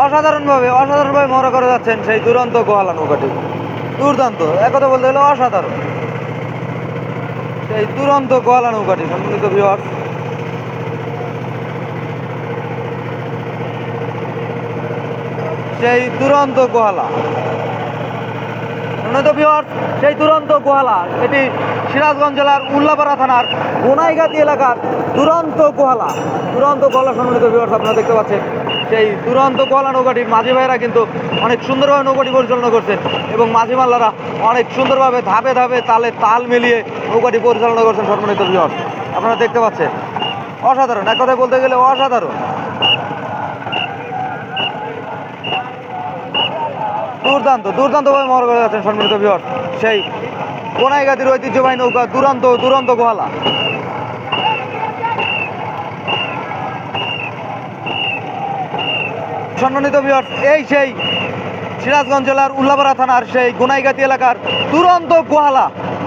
অসাধারণভাবে অসাধারণভাবে মরা করে যাচ্ছেন সেই দুরন্ত গোহালা নৌকাটি। দুর্দান্ত একথা বলতে গেলে অসাধারণ। সেই দুরন্ত গোহালা নৌকাটি, সম্মানিত ভিওয়ার্স সেই দুরন্ত গোহালা সেই দুরন্ত গোহালা এটি সিরাজগঞ্জ জেলার উল্লাপাড়া থানার গোনাইগাতি এলাকার দুরন্ত গোহালা দুরন্ত গোহালা সম্মিলিত ভিওয়ার্স আপনারা দেখতে পাচ্ছেন। সেই দুরন্ত গোহালা নৌকাটির মাঝি ভাইয়েরা কিন্তু অনেক সুন্দরভাবে নৌকাটি পরিচালনা করছেন এবং মাঝি মাল্লারা অনেক সুন্দরভাবে ধাপে ধাপে তালে তাল মিলিয়ে নৌকাটি পরিচালনা করছেন সম্মানিত ভিওয়ার্স আপনারা দেখতে পাচ্ছেন, অসাধারণ। এক কথায় বলতে গেলে অসাধারণ। দুর্দান্ত, দুর্দান্তভাবে মহর করে যাচ্ছেন সম্মিলিত বিহর সেই কোনাইগাতির ঐতিহ্যবাহী নৌকা দুরন্ত দুরন্ত গোহালা। সম্মানিত বিহর এই সেই সিরাজগঞ্জ জেলার উল্লাপাড়া থানার সেই গোনাইগাতি এলাকার দুরন্ত গোহালা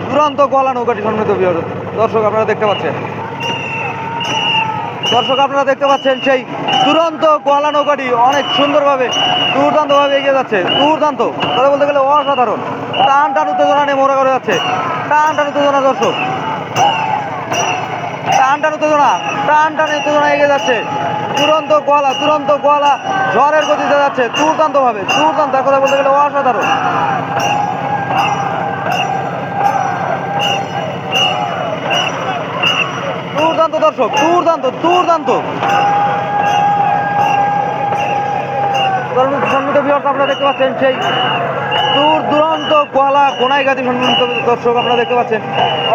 দুরন্ত গোহালা নৌকাটি সম্মানিত বিহর দর্শক আপনারা দেখতে পাচ্ছেন। দর্শক আপনারা দেখতে পাচ্ছেন সেই দুরন্ত গোয়ালা নৌকাটি অনেক সুন্দরভাবে, দুর্দান্তভাবে এগিয়ে যাচ্ছে, দুর্দান্ত। কথা বলতে গেলে অসাধারণ। টান টান উত্তেজনা নিয়ে মোড়া করে যাচ্ছে। টান টান উত্তেজনা, দর্শক। টান টান উত্তেজনা, টান টান উত্তেজনা এগিয়ে যাচ্ছে। দুরন্ত গোয়ালা দুরন্ত গোয়ালা ঝড়ের গতিতে যাচ্ছে, দুর্দান্তভাবে, দুর্দান্ত কথা বলতে গেলে অসাধারণ। দুর্দান্ত দর্শক, দুর্দান্ত দুর্দান্ত। বিহার আপনারা দেখতে পাচ্ছেন সেই দূর দুরন্ত কোয়ালা কোনাইগাতি সম্মিলিত দর্শক আপনারা দেখতে পাচ্ছেন।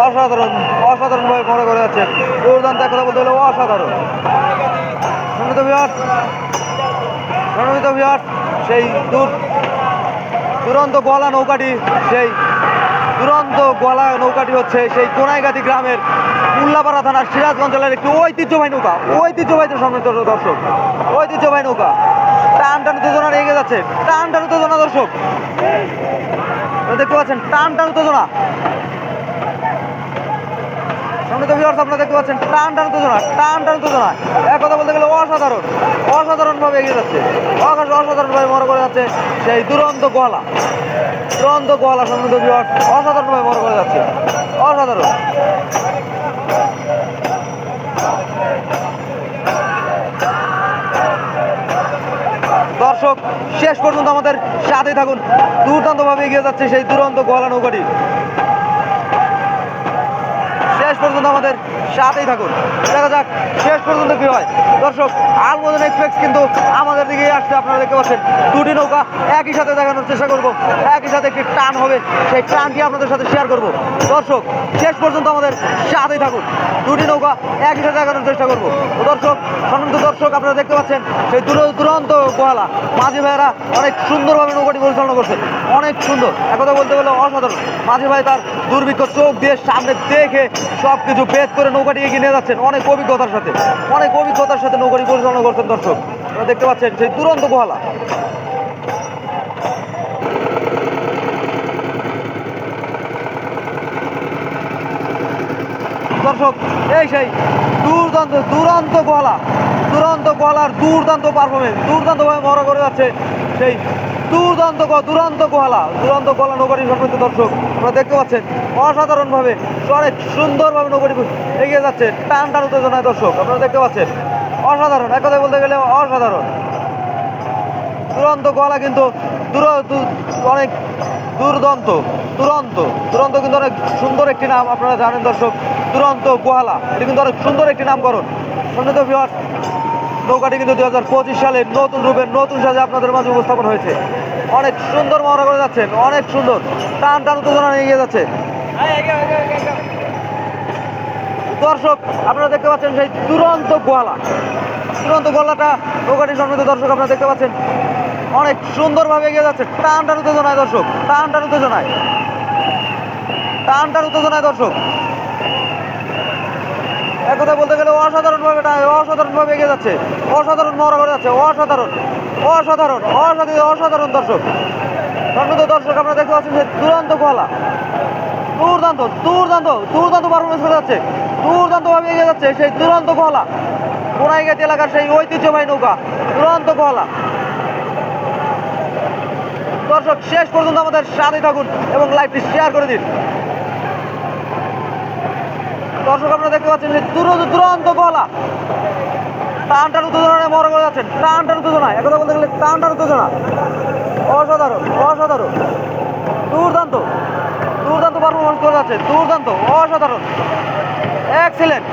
অসাধারণ, অসাধারণভাবে মনে করে যাচ্ছে। দুর্দান্ত কথা বলতে হলে অসাধারণ। সম্মিত বিহার। সম্মিত বিহার, সেই দূর দুরন্ত গোয়ালা নৌকাটি, সেই দুরন্ত গোয়ালা নৌকাটি হচ্ছে সেই কোনাইগাতি গ্রামের উল্লাপাড়া থানার সিরাজগঞ্জ জেলার একটি ঐতিহ্যবাহী নৌকা। ঐতিহ্যবাহী সম্মিলিত দর্শক। ঐতিহ্যবাহী নৌকা। টান টান উত্তেজনা এগিয়ে যাচ্ছে। টান টান উত্তেজনা দর্শক। দেখতে পাচ্ছেন টান টান উত্তেজনা সম্মিলিত ভিউয়ার্স আপনারা দেখতে পাচ্ছেন, টান টান উত্তেজনা টান টান উত্তেজনা এক কথা বলতে গেলে অসাধারণ, অসাধারণভাবে এগিয়ে যাচ্ছে। অসাধারণ অসাধারণভাবে মনে করে যাচ্ছে সেই দুরন্ত গোয়ালা। দুরন্ত গোয়ালা সম্মিলিত ভিউয়ার্স অসাধারণভাবে মনে করে যাচ্ছে। অসাধারণ। দর্শক, শেষ পর্যন্ত আমাদের সাথে থাকুন। দুর্দান্তভাবে এগিয়ে যাচ্ছে সেই দুরন্ত গোয়ালা নৌকাটি। পর্যন্ত আমাদের সাথেই থাকুন। দেখা যাক, শেষ পর্যন্ত কি হয়। দর্শক, আলমোদন এক্সপ্রেস কিন্তু আমাদের দিকে আসছে। আপনারা দেখতে পাচ্ছেন, দুটি নৌকা একই সাথে দেখানোর চেষ্টা করব। একই সাথে একটি টান হবে, সেই টানটি আপনাদের সাথে শেয়ার করব। দর্শক, শেষ পর্যন্ত আমাদের সাথেই থাকুন। দুটি নৌকা একই সাথে দেখানোর চেষ্টা করব। দর্শক, সম্মানিত দর্শক, আপনারা দেখতে পাচ্ছেন, সেই দূর দুরন্ত গোয়ালা মাঝি ভাইয়েরা অনেক সুন্দরভাবে নৌকাটি পরিচালনা করছে। অনেক সুন্দর। একথা বলতে গেলে অসাধারণ। মাঝি ভাই তার দুর্ভিক্ষ চোখ দিয়ে সামনে দেখে সব কিছু বেদ করে নৌকাটি এগিয়ে নিয়ে যাচ্ছেন। অনেক অভিজ্ঞতার সাথে। অনেক অভিজ্ঞতার সাথে নৌকাটি পরিচালনা করছেন দর্শক। আপনারা দেখতে পাচ্ছেন সেই দুরন্ত গোহালা। দর্শক, এই সেই দুর্দান্ত, দুরান্ত গোয়ালা দুরন্ত গোয়ালার দুর্দান্ত পারফরমেন্স দুর্দান্তভাবে মরা করে যাচ্ছে সেই দুর্দান্ত দুরন্ত গোহালা দুরন্ত গোয়ালা নৌকাটি সম্পৃক্ত দর্শক। আপনারা দেখতে পাচ্ছেন, অসাধারণভাবে অনেক সুন্দরভাবে নৌকাটি এগিয়ে যাচ্ছে টান টান উত্তেজনায় দর্শক। আপনারা দেখতে পাচ্ছেন, অসাধারণ। এক কথায় বলতে গেলে অসাধারণ। দুরন্ত গোয়ালা কিন্তু দূর অনেক দুর্দান্ত, দুরন্ত দুরন্ত কিন্তু অনেক সুন্দর একটি নাম আপনারা জানেন দর্শক। দুরন্ত গোহালা, এটি কিন্তু অনেক সুন্দর একটি নামকরণ। ভিউয়ার্স নৌকাটি কিন্তু দুই হাজার পঁচিশ সালে নতুন রূপে নতুন সাজে আপনাদের মাঝে উপস্থাপন হয়েছে। অনেক সুন্দর মনে করে যাচ্ছেন, অনেক সুন্দর। টান টান উত্তেজনা এগিয়ে যাচ্ছে। দর্শক, আপনারা দেখতে পাচ্ছেন সেই দুরন্ত গোয়ালা। দুরন্ত গোয়ালাটা নৌকাটি সম্মিলিত দর্শক আপনারা দেখতে পাচ্ছেন। অনেক সুন্দরভাবে এগিয়ে যাচ্ছে। টান টান উত্তেজনায় দর্শক, টান টান উত্তেজনায়। টান টান উত্তেজনায় দর্শক। এক কথা বলতে গেলে অসাধারণভাবে অসাধারণভাবে এগিয়ে যাচ্ছে। অসাধারণ মহড়া করে যাচ্ছে, অসাধারণ অসাধারণ অসাধারণ অসাধারণ দর্শক। সম্মিলিত দর্শক, আপনারা দেখতে পাচ্ছেন যে দুরন্ত গোয়ালা। দুর্দান্ত দুর্দান্ত দুর্দান্ত পারফরমেন্স করে যাচ্ছে। দুর্দান্তভাবে এগিয়ে যাচ্ছে সেই দুরন্ত গোহালা কোনাইগাতি এলাকার সেই ঐতিহ্যবাহী নৌকা দুরন্ত গোহালা দর্শক, শেষ পর্যন্ত আমাদের সাথে থাকুন এবং লাইভটি শেয়ার করে দিন। দর্শক আপনারা দেখতে পাচ্ছেন যে দূর দুরন্ত গলা টানটার উত্তেজনায় মনে করে যাচ্ছেন। টানটার উত্তেজনা। একথা বলতে গেলে টানটার উত্তেজনা। অসাধারণ অসাধারণ। দুর্দান্ত। দুর্দান্ত পারফরমেন্স করে যাচ্ছে। দুর্দান্ত, অসাধারণ। এক্সিলেন্ট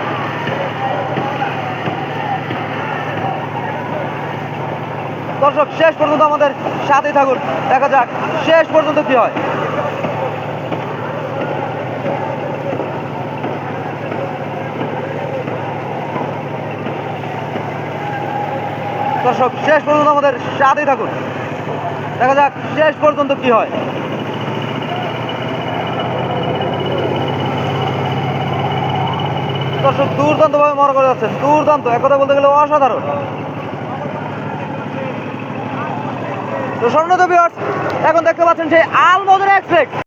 দর্শক, শেষ পর্যন্ত আমাদের সাথেই থাকুন। দেখা যাক, শেষ পর্যন্ত কি হয়। দর্শক, শেষ পর্যন্ত আমাদের সাথেই থাকুন। দেখা যাক শেষ পর্যন্ত কি হয়। দর্শক, দুর্দান্তভাবে মনে করে যাচ্ছেন দুর্দান্ত, এক কথা বলতে গেলে অসাধারণ। তো স্বর্ণদেবী এখন দেখতে পাচ্ছেন যে আলমোদের এক্সপ্রেস